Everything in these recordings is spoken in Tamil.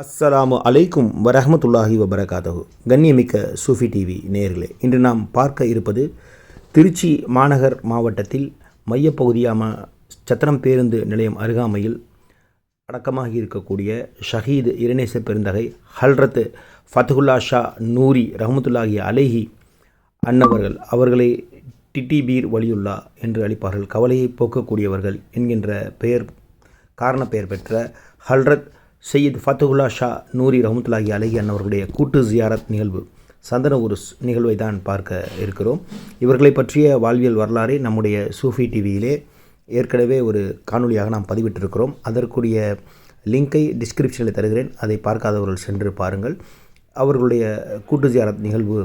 அஸ்ஸலாமு அலைக்கும் வரஹமத்துல்லாஹி வபரகாதகு கண்ணியமிக்க சூஃபி டிவி நேர்களே இன்று நாம் பார்க்க இருப்பது திருச்சி மாநகர் மாவட்டத்தில் மையப்பகுதியாம சத்திரம் பேருந்து நிலையம் அருகாமையில் அடக்கமாக இருக்கக்கூடிய ஷஹீத் இரணேச பெருந்தகை ஹல்ரத் ஃபத்துகுல்லா ஷா நூரி ரஹமத்துல்லாஹி அலைஹி அன்னவர்கள் அவர்களை டிடிபீர் வலியுல்லா என்று அளிப்பார்கள் கவலையை போக்கக்கூடியவர்கள் என்கின்ற பெயர் காரண பெயர் பெற்ற ஹல்ரத் சையீத் ஃபத்துகுல்லா ஷா நூரி ரஹமத்துல்லாஹி அலஹி அன்னவர்களுடைய கூட்டு ஜியாரத் நிகழ்வு சந்தன ஒரு நிகழ்வை தான் பார்க்க இருக்கிறோம். இவர்களை பற்றிய வாழ்வியல் வரலாறை நம்முடைய சூஃபி டிவியிலே ஏற்கனவே ஒரு காணொலியாக நாம் பதிவிட்டிருக்கிறோம். அதற்குரிய லிங்கை டிஸ்கிரிப்ஷனில் தருகிறேன். அதை பார்க்காதவர்கள் சென்று பாருங்கள். அவர்களுடைய கூட்டு ஜியாரத் நிகழ்வு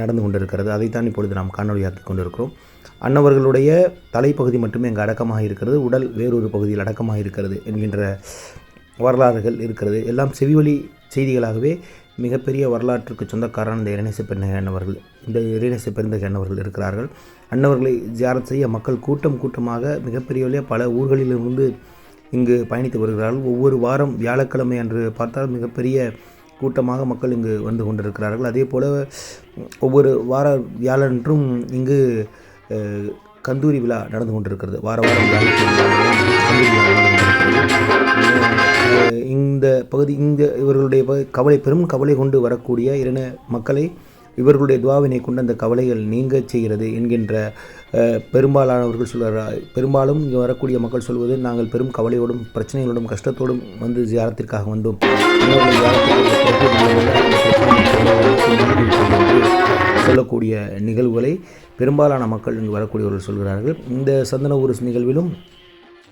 நடந்து கொண்டிருக்கிறது. அதைத்தான் இப்பொழுது நாம் காணொலியாக்கி கொண்டிருக்கிறோம். அன்னவர்களுடைய தலைப்பகுதி மட்டுமே அங்கே அடக்கமாக இருக்கிறது. உடல் வேறொரு பகுதியில் அடக்கமாக இருக்கிறது என்கின்ற வரலாறுகள் இருக்கிறது. எல்லாம் செவிவழி செய்திகளாகவே மிகப்பெரிய வரலாற்றுக்கு சொந்தக்காரன் இந்த இரணேச பெருந்தகை அன்னவர்கள் இந்த இரணேச பெருந்தகை அன்னவர்கள் இருக்கிறார்கள். அன்னவர்களை ஜியாரத் செய்ய மக்கள் கூட்டம் கூட்டமாக மிகப்பெரிய பல ஊர்களிலிருந்து இங்கு பயணித்து வருகிறார்கள். ஒவ்வொரு வாரம் வியாழக்கிழமை அன்று பார்த்தால் மிகப்பெரிய கூட்டமாக மக்கள் இங்கு வந்து கொண்டிருக்கிறார்கள். அதே போல் ஒவ்வொரு வார வியாழன்றும் இங்கு கந்தூரி விழா நடந்து கொண்டிருக்கிறது. வார வாரம் இந்த பகுதி இந்த இவர்களுடைய கவலை பெரும் கவலை கொண்டு வரக்கூடிய இரண மக்களை இவர்களுடைய துவாவினை கொண்டு அந்த கவலைகள் நீங்கச் செய்கிறது என்கின்ற பெரும்பாலானவர்கள் சொல்கிறார் பெரும்பாலும் இங்கே வரக்கூடிய மக்கள் சொல்வது நாங்கள் பெரும் கவலையோடும் பிரச்சனைகளோடும் கஷ்டத்தோடும் வந்து ஜியாரத்திற்காக வந்தோம். சொல்லக்கூடிய நிகழ்வுகளை பெரும்பாலான மக்கள் இங்கு வரக்கூடியவர்கள் சொல்கிறார்கள். இந்த சந்தன உருஸ் நிகழ்விலும்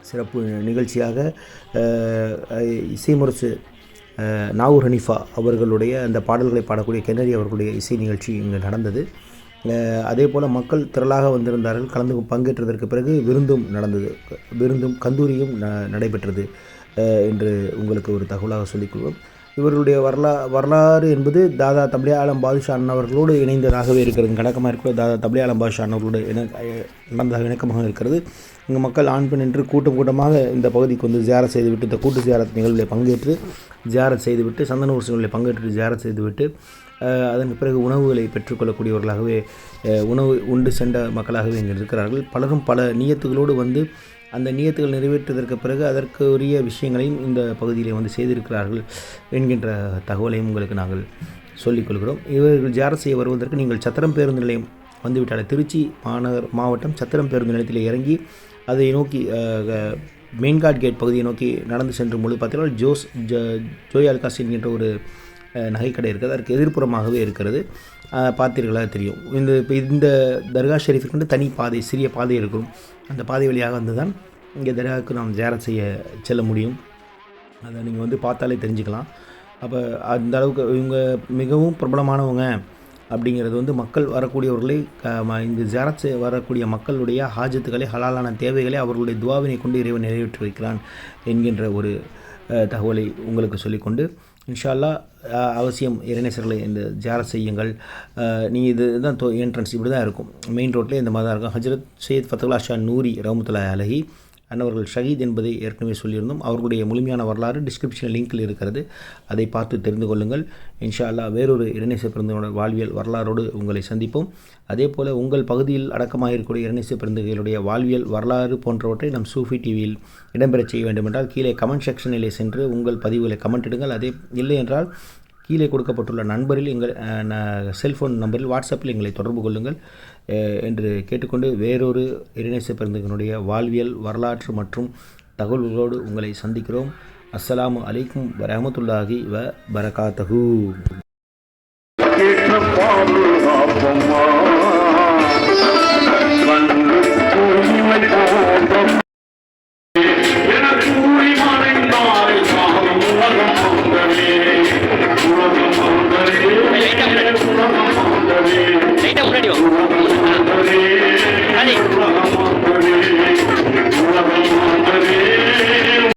சிறப்பு நிகழ்ச்சியாக இசைமுரசு நாகூர் நாவூர் அவர்களுடைய அந்த பாடல்களை பாடக்கூடிய கென்னரி அவர்களுடைய இசை நிகழ்ச்சி இங்கு நடந்தது. அதே போல் மக்கள் திரளாக வந்திருந்தார்கள். கலந்து பங்கேற்றதற்கு பிறகு விருந்தும் நடந்தது. விருந்தும் கந்தூரியும் ந- நடைபெற்றது என்று உங்களுக்கு ஒரு தகவலாக சொல்லிக்கொள்வோம் இவர்களுடைய வரலா வரலாறு என்பது தாதா தப்லியா ஆலம் பாதுஷா அண்ணவர்களோடு இணைந்ததாகவே இருக்கிறது. கடக்கமாக இருக்கிறது தாதா தப்லியா ஆலம் பாதுஷா அண்ணவர்களோடு இணை நடந்ததாக இணக்கமாக இருக்கிறது. இங்கு மக்கள் ஆண் பெண் என்று கூட்டம் கூட்டமாக இந்த பகுதிக்கு வந்து ஜியாரத் செய்துவிட்டு இந்த கூட்டு ஜியாரத் நிகழ்வில் பங்கேற்று ஜியாரத் செய்துவிட்டு சந்தன உற்சவங்களில் பங்கேற்று ஜியாரத் செய்துவிட்டு அதன் பிறகு உணவுகளை பெற்றுக்கொள்ளக்கூடியவர்களாகவே உணவு உண்டு சென்ற மக்களாகவே இங்கே இருக்கிறார்கள். பலரும் பல நியத்துகளோடு வந்து அந்த நியத்துகள் நிறைவேற்றுவதற்கு பிறகு அதற்கு உரிய விஷயங்களையும் இந்த பகுதியிலே வந்து செய்திருக்கிறார்கள் என்கின்ற தகவலையும் உங்களுக்கு நாங்கள் சொல்லிக்கொள்கிறோம் இவர்கள் ஜியாரத் செய்ய வருவதற்கு நீங்கள் சத்திரம் பேருந்து நிலையம் வந்துவிட்டாலே திருச்சி மாநகர் மாவட்டம் சத்திரம் பேருந்து நிலையத்தில் இறங்கி அதை நோக்கி அஹ், மெயின்காட் கேட் பகுதியை நோக்கி நடந்து சென்று பொழுது பார்த்தீங்கன்னா ஜோஸ் ஜ ஜோயால்காஸ் என்கின்ற ஒரு நகைக்கடை இருக்குது. அதற்கு எதிர்ப்புறமாகவே இருக்கிறது. பார்த்தீர்களா? தெரியும். இந்த இப்போ இந்த தர்கா ஷெரீஃபுக்கு வந்து தனி பாதை சிறிய பாதை இருக்கும். அந்த பாதை வழியாக வந்து தான் இங்கே தர்காவுக்கு நாம் ஜேரத் செய்ய செல்ல முடியும். அதை நீங்கள் வந்து பார்த்தாலே தெரிஞ்சுக்கலாம். அப்போ அந்த அளவுக்கு இவங்க மிகவும் பிரபலமானவங்க அப்படிங்கிறது வந்து மக்கள் வரக்கூடியவர்களை இந்த ஜியாரத் வரக்கூடிய மக்களுடைய ஹாஜத்துக்களை ஹலாலான தேவைகளை அவர்களுடைய துவாவினை கொண்டு இறைவன் நிறைவேற்றி வைக்கிறான் என்கின்ற ஒரு தகவலை உங்களுக்கு சொல்லிக்கொண்டு இன்ஷா அல்லாஹ் அவசியம் இறைநேசர்களை இந்த ஜார செய்யுங்கள். நீங்கள் இது தான் என்ட்ரன்ஸ் இப்படி தான் இருக்கும். மெயின் ரோட்லேயே இந்த மாதிரி தான் இருக்கும். ஹஜரத் சையத் ஃபத்துல்லா ஷா நூரி ரஹமத்துல்லா அலஹி. அன்னவர்கள் ஷஹீத் என்பதை ஏற்கனவே சொல்லியிருந்தோம். அவர்களுடைய முழுமையான வரலாறு டிஸ்கிரிப்ஷன் லிங்கில் இருக்கிறது. அதை பார்த்து தெரிந்து கொள்ளுங்கள். இன்ஷா அல்லாஹ் வேறொரு இரணேச பிறந்தோட வாழ்வியல் வரலாறோடு உங்களை சந்திப்போம். அதே போல் உங்கள் பகுதியில் அடக்கமாக இருக்கக்கூடிய இரணேச பிறந்தகளுடைய வாழ்வியல் வரலாறு போன்றவற்றை நம் சூஃபி டிவியில் இடம்பெறச் செய்ய வேண்டுமென்றால் கீழே கமெண்ட் செக்ஷனிலே சென்று உங்கள் பதிவுகளை கமெண்ட் இடுங்கள். அதே இல்லை என்றால் கீழே கொடுக்கப்பட்டுள்ள நண்பரில் எங்கள் செல்ஃபோன் நம்பரில் வாட்ஸ்அப்பில் எங்களை தொடர்பு கொள்ளுங்கள். என்று கேட்டுக்கொண்டு வேறொரு இணைச பெருந்தகனுடைய வாழ்வியல் வரலாற்று மற்றும் தகவல்களோடு உங்களை சந்திக்கிறோம். அஸ்ஸலாமு அலைக்கும் வரமத்துல்லாஹி வ பரகாத்தகு பாதுகாப்பம்மா. এইটা উঠে